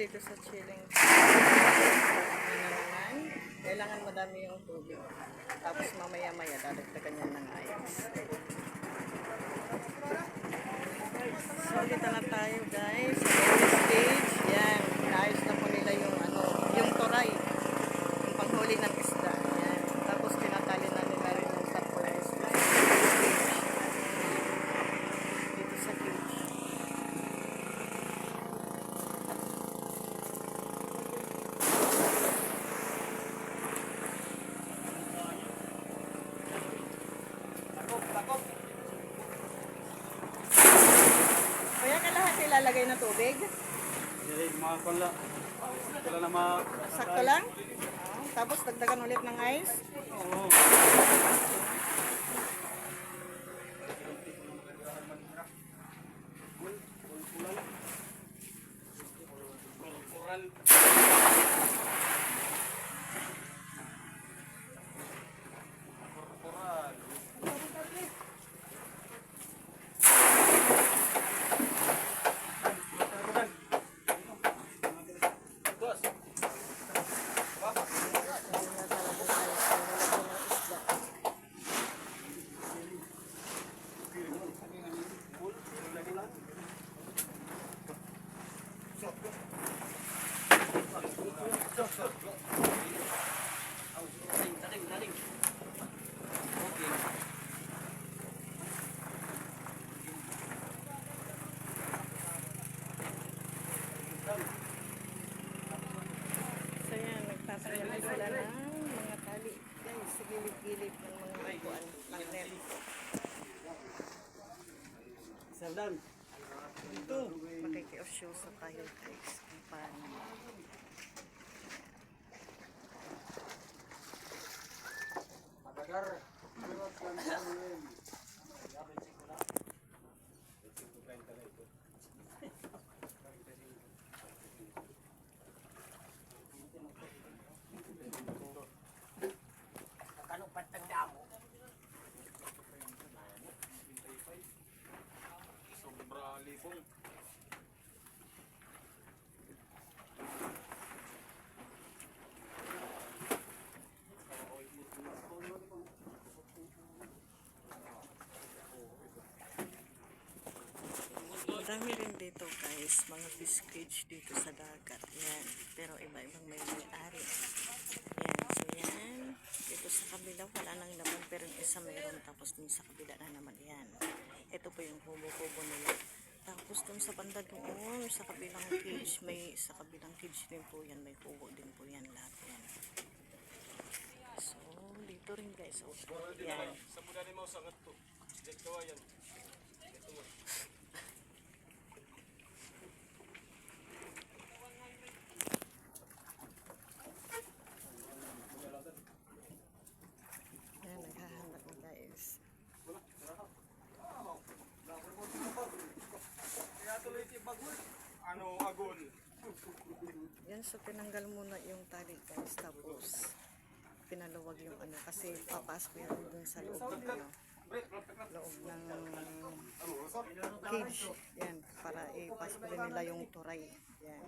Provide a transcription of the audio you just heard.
dito sa chilling. Ano kailangan madami yung tubig. Tapos mamaya-maya, dadagdagan niya ng ice. So, dito na tayo guys. Sa stage, yan. Naayos na po nila yung ano, yung turay. Yung panghuli ng isda. Yan. Tapos tinatali na nila rin yung surprise. Dito sa cage. Kaya ilalagay na tubig? Hindi, mga pala. Wala na mga... Sakto lang? Oo. Tapos dagdagan ulit ng ice? Oo. So yan, nagtatanggal na sila ng mga tali. Guys, sa gilid-gilid ng mga buwan ng net. Saldan. Ito. Makikiosyoso tayo guys kung paano. Libong. Marami rin dito guys, mga fish cage dito sa dagat. Yan. Pero iba-ibang may may-ari. Yan. So yan. Dito sa kabila wala nang laman pero yung isa mayroon. Tapos dun sa kabila na naman yan. Ito po yung kubo-kubo nila. Tapos dun sa banda doon, sa kabilang cage, may sa kabilang cage din po yan. May kubo din po yan lahat yan. So, dito rin guys. Oh, yan. Sa muna ni mo sangat to. Kawa yan. ano, agol. Yan, so tinanggal muna yung tali guys. Tapos, pinaluwag yung ano. Kasi papasok yan dun sa loob ng ano. Loob ng cage. Yan, para ipasok din nila yung turay. Yan.